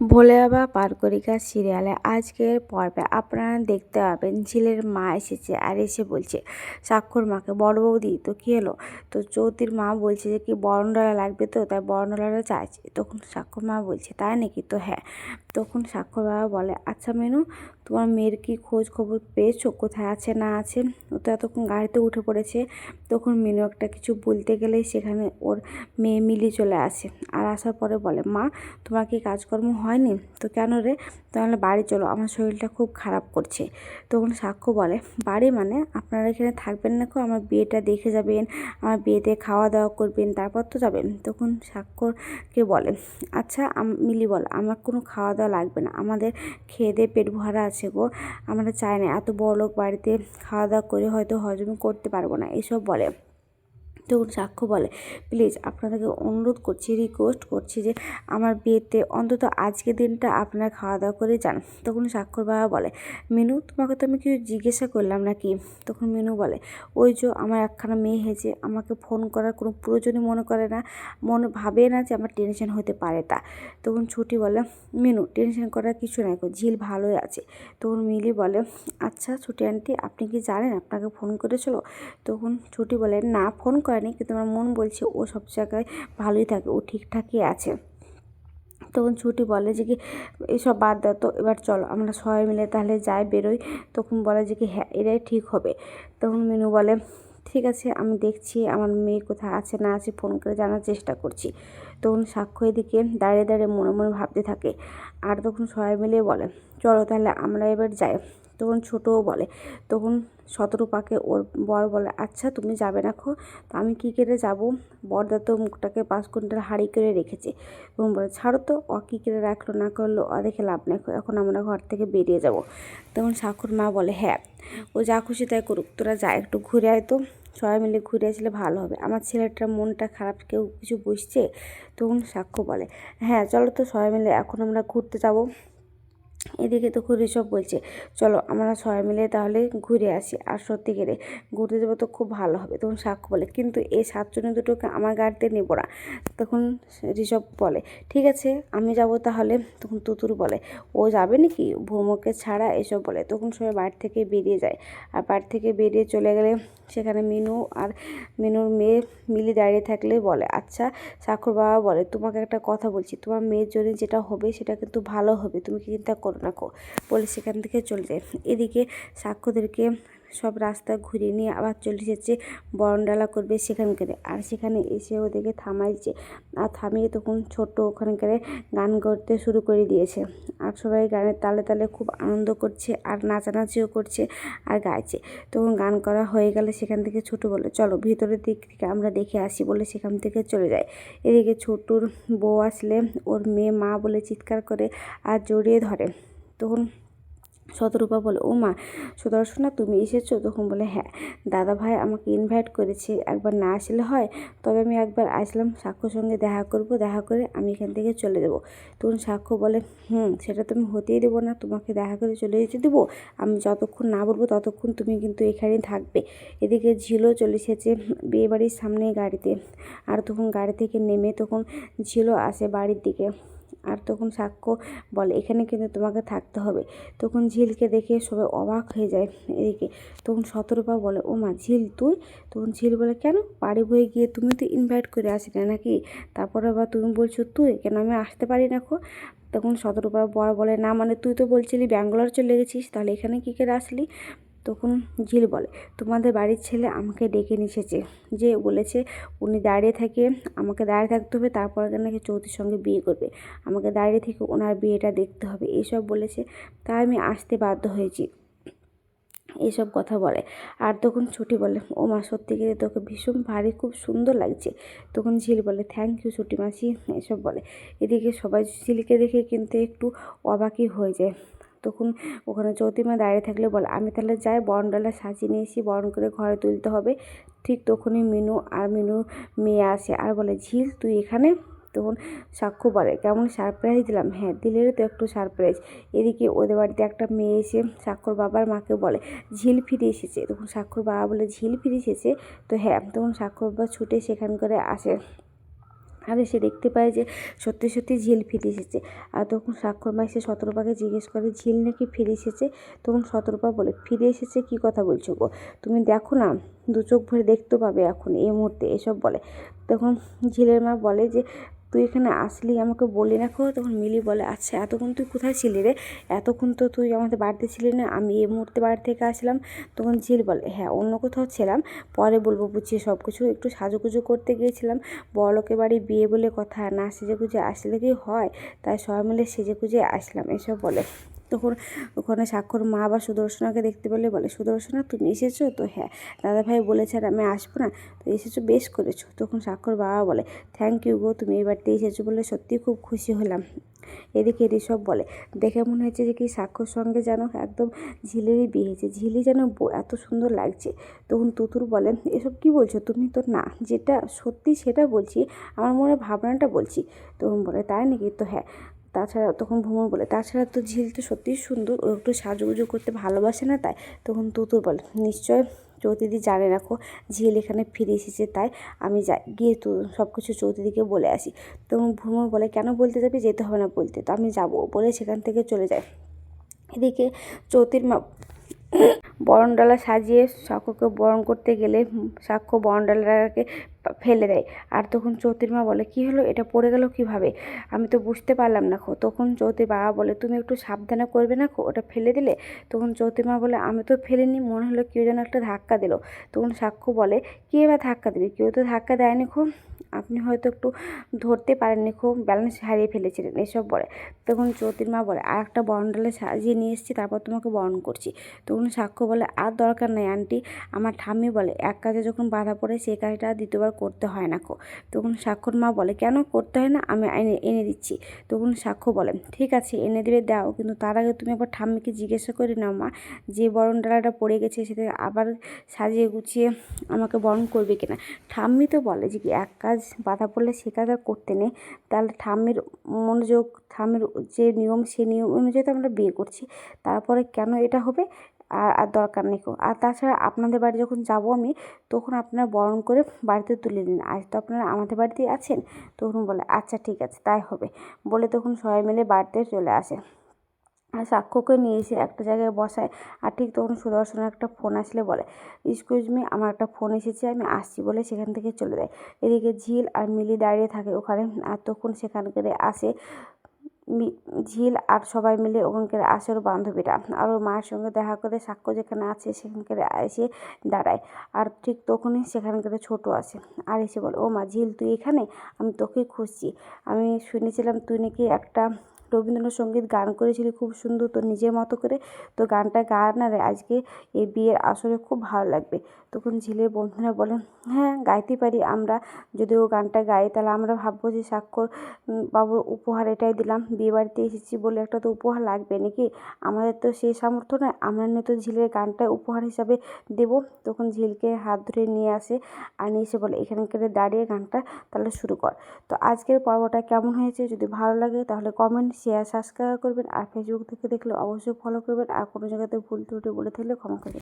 ভোলে বাবা পারকরিকা সিরিয়ালে আজকের পর্বে আপনারা দেখতে পাবেন ঝিলের মা এসেছে আর এসে বলছে, সাক্ষর মাকে, বড় বৌদি, তো কী হলো? তো চৌতির মা বলছে যে, কি বরণডালা লাগবে তো? তাই বরণডালাটা চাইছে। তখন সাক্ষর মা বলছে তাই নাকি? তো হ্যাঁ তখন স্বাক্ষর বাবা বলে আচ্ছা মেনু, তোমার মেয়ের কি খোঁজ খবর পেয়েছ? কোথায় আছে, না আছে? ও তো এতক্ষণ গাড়িতে উঠে পড়েছে। তখন মেনু একটা কিছু বলতে গেলেই সেখানে ওর মেয়ে মিলি চলে আসে। আর আসার পরে বলে, মা, তোমার কি কাজকর্ম হয়নি? তো কেন রে? তাহলে বাড়ি চলো, আমার শরীরটা খুব খারাপ করছে। তখন সাক্ষ্য বলে, বাড়ি মানে? আপনারা এখানে থাকবেন না কো? আমার বিয়েটা দেখে যাবেন, আমার বিয়েতে খাওয়া দাওয়া করবেন, তারপর তো যাবেন। তখন সাক্ষরকে বলে আচ্ছা মিলি বল, আমার কোনো খাওয়া দাওয়া লাগবে না। আমাদের খেয়ে পেট ভরা আছে গো। আমরা চাই না এত বড় লোক বাড়িতে খাওয়া দাওয়া করে হয়তো হজম করতে পারব না। এসব বলে। তখন সাক্ষ্য বলে। প্লিজ আপনাদেরকে অনুরোধ করছি রিকোয়েস্ট করছি যে আমার বিয়েতে অন্তত আজকের দিনটা আপনারা খাওয়া দাওয়া করে যান। তখন স্বাক্ষর বাবা বলে, মিনু, তোমাকে তো আমি কিছু জিজ্ঞাসা করলাম নাকি? তখন মিনু বলে, ওই যে আমার একখানা মেয়ে হয়েছে, আমাকে ফোন করার কোনো প্রয়োজনই মনে করে না, মনে ভাবে না যে আমার টেনশন হতে পারে তা। তখন ছুটি বলে, মিনু টেনশন করার কিছু নাই ঝিল ভালোই আছে। তখন মিলি বলে আচ্ছা ছুটি আন্টি আপনি কি জানেন আপনাকে ফোন করেছিল? তখন ছুটি বলে, না ফোন করেনি কিন্তু আমার মন বলছে ও সব জায়গায় ভালোই থাকে, ও ঠিকঠাকই আছে। তখন ছুটি বলে যে কি, এসব বাদ দাও তো, এবার চলো, আমরা সবাই মিলে তাহলে যাই, বেরোই। তখন বলে যে কি হ্যাঁ এটাই ঠিক হবে। তখন মিনু বলে, ঠিক আছে, আমি দেখছি আমার মেয়ে কোথায় আছে না আছে, ফোন করে জানার চেষ্টা করছি। তখন সাক্ষ্য এদিকে দাঁড়িয়ে দাঁড়িয়ে মনে মনে ভাবতে থাকে। আর তখন সবাই মিলে বলে, চলো তাহলে আমরা এবার যাই। তখন ছোটও বলে, তখন শতরূপাকে ওর বর বলে আচ্ছা তুমি যাবে না খো, তো আমি কী করে যাব? বরদা তো মুখটাকে পাঁচ কুইন্টাল হাঁড়ি করে রেখেছে। তখন বলে, ছাড়ো তো, ও কী করে রাখল না করল অ দেখে লাভ নেই এখন আমরা ঘর থেকে বেরিয়ে যাব। তখন সাক্ষর মা বলে হ্যাঁ ও যা খুশি তাই করুক, তোরা যা, একটু ঘুরে আয় তো, সবাই মিলে ঘুরে আসলে ভালো হবে। আমার ছেলেটার মনটা খারাপ, কেউ কিছু বুঝছে? তখন সাক্ষ্য বলে হ্যাঁ চলো তো সবাই মিলে, এখন আমরা ঘুরতে যাব। এদিকে তখন ঋষভ বলছে, চলো আমরা সবাই মিলে তাহলে ঘুরে আসি, আর সত্যি করে ঘুরতে যাব তো খুব ভালো হবে, তখন সাক্ষ্য বলে, কিন্তু এই সাতজনে দুটোকে আমার গাড়িতে নেব না, তখন ঋষভ বলে, ঠিক আছে, আমি যাব তাহলে, তখন তুতুর বলে, ও যাবে নাকি? ভ্রমকে ছাড়া? এসব বলে, তখন সবাই বাড়ি থেকে বেরিয়ে যায়, আর বাড়ি থেকে বেরিয়ে চলে গেলে সেখানে মিনু আর মিনুর মেয়ে মিলি দাঁড়িয়ে থাকলে বলে আচ্ছা সাক্ষর বাবা বলে, তোমাকে একটা কথা বলছি, তোমার মেয়ের জন্য যেটা হবে সেটা কিন্তু ভালো হবে, তুমি কি চিন্তা করো না কো বলে সেখান থেকে চলে যায়। এদিকে সাক্ষ্যদেরকে সব রাস্তা ঘুরিয়ে নিয়ে আবার চলে এসেছে, বরণডালা করবে সেখানকারে। আর সেখানে এসে ওদেরকে থামাইছে। আর থামিয়ে তখন ছোট্ট ওখানকারে গান করতে শুরু করে দিয়েছে। আর সবাই গানের তালে তালে খুব আনন্দ করছে আর নাচানাচিও করছে আর গাইছে। তখন গান করা হয়ে গেলে সেখান থেকে ছোট বলে, চলো ভিতরের দিক থেকে আমরা দেখে আসি বলে সেখান থেকে চলে যায়। এদিকে ছোটুর বউ আসলে ওর মেয়ে মা বলে চিৎকার করে আর জড়িয়ে ধরে। তখন শতরূপা বলে, ও মা, সুদর্শনা তুমি এসেছ? তখন বলে হ্যাঁ দাদা ভাই আমাকে ইনভাইট করেছে, একবার না আসলে হয়, তবে আমি একবার আসলাম সাক্ষ্যর সঙ্গে দেখা করব, দেখা করে আমি এখান থেকে চলে যাব। তখন সাক্ষ্য বলে, হুম, সেটা তুমি হতেই দেবো না, তোমাকে দেখা করে চলে যেতে দেবো। আমি যতক্ষণ না বলব, ততক্ষণ তুমি কিন্তু এখানেই থাকবে। এদিকে ঝিলও চলে এসেছে বিয়ে বাড়ির সামনে গাড়িতে। আর তখন গাড়ি থেকে নেমে তখন ঝিলও আসে বাড়ির দিকে। আর তখন সাক্ষ্য বলে, এখানে কিন্তু তোমাকে থাকতে হবে। তখন ঝিলকে দেখে সবাই অবাক হয়ে যায় এদিকে। তখন শতরূপা বলে, ও মা, ঝিল তুই? তখন ঝিল বলে, কেন? বাড়ি বয়ে গিয়ে তুমি তো ইনভাইট করে আসলে নাকি? তারপরে আবার তুমি বলছো তুই? কেন আমি আসতে পারি না খো তখন শতরূপা বর বলে, না মানে তুই তো বলছিলি ব্যাঙ্গালোর চলে গেছিস, তাহলে এখানে কী করে আসলি? তখন ঝিল বলে, তোমাদের বাড়ির ছেলে আমাকে ডেকে নিয়ে এসেছে। যে বলেছে, উনি দাঁড়িয়ে থাকে আমাকে দাঁড়িয়ে থাকতে হবে, তারপরে নাকি চৌধুরীর সঙ্গে বিয়ে করবে। আমাকে দাঁড়িয়ে থেকে ওনার বিয়েটা দেখতে হবে। এইসব বলেছে, তাই আমি আসতে বাধ্য হয়েছি। এইসব কথা বলে। আর তখন ছুটি বলে, ও মা, সত্যি করে তোকে ভীষণ ভারী, খুব সুন্দর লাগছে। তখন ঝিল বলে থ্যাংক ইউ ছুটি মাসি। এসব বলে। এদিকে সবাই ঝিলকে দেখে কিন্তু একটু অবাকই হয়ে যায়। তখন ওখানে চৌতিমা দাঁড়িয়ে থাকলে বলে, আমি তাহলে যাই, বরণডালা সাজিয়ে নিয়ে এসি বরণ করে ঘরে তুলতে হবে। ঠিক তখনই মিনু আর মিনু মেয়ে আসে আর বলে, ঝিল, তুই এখানে? তখন সাক্ষ্য বলে, কেমন সারপ্রাইজ দিলাম। হ্যাঁ দিলের তো একটু সারপ্রাইজ এদিকে ওদের বাড়িতে একটা মেয়ে এসে সাক্ষর বাবার মাকে বলে, ঝিল ফিরে এসেছে। তখন সাক্ষর বাবা বলে, ঝিল ফিরে এসেছে? তো হ্যাঁ তখন সাক্ষর বাবা ছুটে সেখান করে আসে। আর সে দেখতে পায় যে সত্যি সত্যি ঝিল ফিরে এসেছে। আর তখন স্বাক্ষর মাই সে সতর্পাকে জিজ্ঞেস করে, ঝিল নাকি ফিরে এসেছে? তখন সতর্পা বলে, ফিরে এসেছে? কি কথা বলছো গো? তুমি দেখো না, দু চোখ ভরে দেখতে পাবে এখন, এই মুহূর্তে। এসব বলে। তখন ঝিলের মা বলে যে তুই এখানে আসলি, আমাকে বলি না খো তখন মিলি বলে আচ্ছা এতক্ষণ তুই কোথায় ছিলি রে? এতক্ষণ তো তুই আমাদের বাড়িতে ছিলি না, আমি এই মুহূর্তে বাড়ি থেকে আসলাম। তখন ঝিল বলে হ্যাঁ অন্য কোথাও ছিলাম, পরে বলব বুঝিয়ে সব কিছু একটু সাজুগুজু করতে গিয়েছিলাম বড়লোকে বাড়ি বিয়ে বলে কথা না সেজে গুজে আসলে কি হয়? তাই সবাই মিলে সেজে গুজে আসলাম, এসব বলে। তখন ওখানে স্বাক্ষর মা আবার সুদর্শনাকে দেখতে পেলে বলে, সুদর্শনা, তুমি এসেছ? তো হ্যাঁ দাদাভাই বলেছেন আমি আসব না। তো এসেছ? বেশ করেছ। তখন স্বাক্ষর বাবা বলে থ্যাংক ইউ গো, তুমি এই বাড়িতে এসেছ বলে সত্যিই খুব খুশি হলাম। এদিকে ঋষভ বলে, দেখে মনে হচ্ছে যে কি সাক্ষর সঙ্গে যেন একদম ঝিলেরই বিয়ে হয়েছে। ঝিলি যেন এত সুন্দর লাগছে। তখন তুতুর বলেন এসব কি বলছো? তুমি তো না, যেটা সত্যি সেটা বলছি, আমার মনে ভাবনাটা বলছি। তখন বলে, তাই নাকি? তো হ্যাঁ তাছাড়া তখন ভ্রমণ বলে, তাছাড়া তো ঝিল তো সত্যিই সুন্দর, ও একটু সাজুগুজু করতে ভালোবাসে না তাই? তখন তুতুর বলে, নিশ্চয় চৌতিদি জানে রাখো, ঝিল এখানে ফিরে এসেছে তাই আমি যাই, গিয়ে তো সব কিছু চৌতিদিকে বলে আসি। তখন ভ্রমণ বলে, কেন বলতে যাবি? যেতে হবে না বলতে, তো আমি যাব, বলে সেখান থেকে চলে যায়। এদিকে চৌতির মা বরণডালা সাজিয়ে সাক্ষ্যকে বরণ করতে গেলে সাক্ষ্য বরণডালাটাকে ফেলে দেয়। আর তখন চৌতির মা বলে, কি হলো? এটা পড়ে গেল কীভাবে? আমি তো বুঝতে পারলাম না খো। তখন চৌতির বাবা বলে, তুমি একটু সাবধানে করবে না খো? ওটা ফেলে দিলে? তখন চৌতির মা বলে, আমি তো ফেলিনি, মনে হলো কেউ যেন একটা ধাক্কা দিল। তখন সাক্ষ্য বলে, কে এবার ধাক্কা দেবে? কেউ তো ধাক্কা দেয়নি খো। আপনি হয়তো একটু ধরতে পারেননি, খুব ব্যালেন্স হারিয়ে ফেলেছিলেন এসব বলে। তখন চৌতির মা বলে আর একটা বরণডালে সাজিয়ে নিয়ে এসেছি, তারপর তোমাকে বরণ করছি। তখন সাক্ষ্য বলে, আর দরকার নেই আন্টি আমার ঠাম্মি বলে, এক কাজে যখন বাধা পড়ে, সেই কাজটা দ্বিতীয়বার করতে হয় না কো। তখন সাক্ষর মা বলে, কেন করতে হয় না? আমি এনে এনে দিচ্ছি। তখন সাক্ষ্য বলে, ঠিক আছে, এনে দেবে, দাও, কিন্তু তার আগে তুমি একবার ঠাম্মিকে জিজ্ঞাসা করে নাও মা, যে বরণ ডালাটা পড়ে গেছে, সেটা আবার সাজিয়ে গুছিয়ে আমাকে বরণ করবে কিনা? ঠাম্মি তো বলে যে এক কাজ বাধা পড়লে সে কাজ আর করতে নেই। তাহলে ঠাম্মির মনোযোগ, ঠাম্মির যে নিয়ম, সেই নিয়ম অনুযায়ী তো আমরা বিয়ে করছি। তারপরে কেন এটা হবে? আর আর দরকার নেই আর তাছাড়া আপনাদের বাড়ি যখন যাব আমি, তখন আপনারা বরণ করে বাড়িতে তুলে নিন আজ তো আপনারা আমাদের বাড়িতেই আছেন, তখন বলে আচ্ছা ঠিক আছে, তাই হবে। বলে তখন সবাই মিলে বাড়িতে চলে আসে। সাক্ষ্যকে নিয়ে এসে একটা জায়গায় বসায়। আর ঠিক তখন সুদর্শনের একটা ফোন আসলে বলে এক্সকিউজ মি আমার একটা ফোন এসেছে, আমি আসছি বলে সেখান থেকে চলে যায়। এদিকে ঝিল আর মিলি দাঁড়িয়ে থাকে ওখানে। আর তখন সেখানকার আসে ঝিল আর সবাই মিলে ওখানকার আসে ওর বান্ধবীরা। আর ওর মায়ের সঙ্গে দেখা করে সাক্ষ্য যেখানে আছে সেখানকার এসে দাঁড়ায়। আর ঠিক তখনই সেখানকার ছোট আসে আর এসে বলে, ও মা, ঝিল, তুই এখানে? আমি তোকেই খুঁজছি। আমি শুনেছিলাম তুই নাকি একটা রবীন্দ্রনাথ সংগীত গান করেছিলি, খুব সুন্দর তোর নিজের মতো করে। তো গানটা গা না রে আজকে এই বিয়ের আসরে খুব ভালো লাগবে। তখন ঝিলের বন্ধুরা বলেন হ্যাঁ গাইতে পারি আমরা। যদি ও গানটা গাই তাহলে আমরা ভাববো যে স্বাক্ষর বাবুর উপহার এটাই দিলাম। বিয়ে বাড়িতে এসেছি বলে একটা তো উপহার লাগবে নাকি? আমাদের তো সেই সামর্থ্য নয়। আমরা নিয়ে তো ঝিলের গানটা উপহার হিসাবে দেবো। তখন ঝিলকে হাত ধরে নিয়ে আসে। আর নিয়ে এসে বলে, এখানকার দাঁড়িয়ে গানটা তাহলে শুরু কর। তো আজকের পর্বটা কেমন হয়েছে? যদি ভালো লাগে তাহলে কমেন্ট শেয়ার সাবস্ক্রাইব করবেন আর ফেসবুক থেকে দেখলে অবশ্যই ফলো করবেন আর কোনো জায়গাতে ভুল ত্রুটি বলে থাকলে ক্ষমা করবেন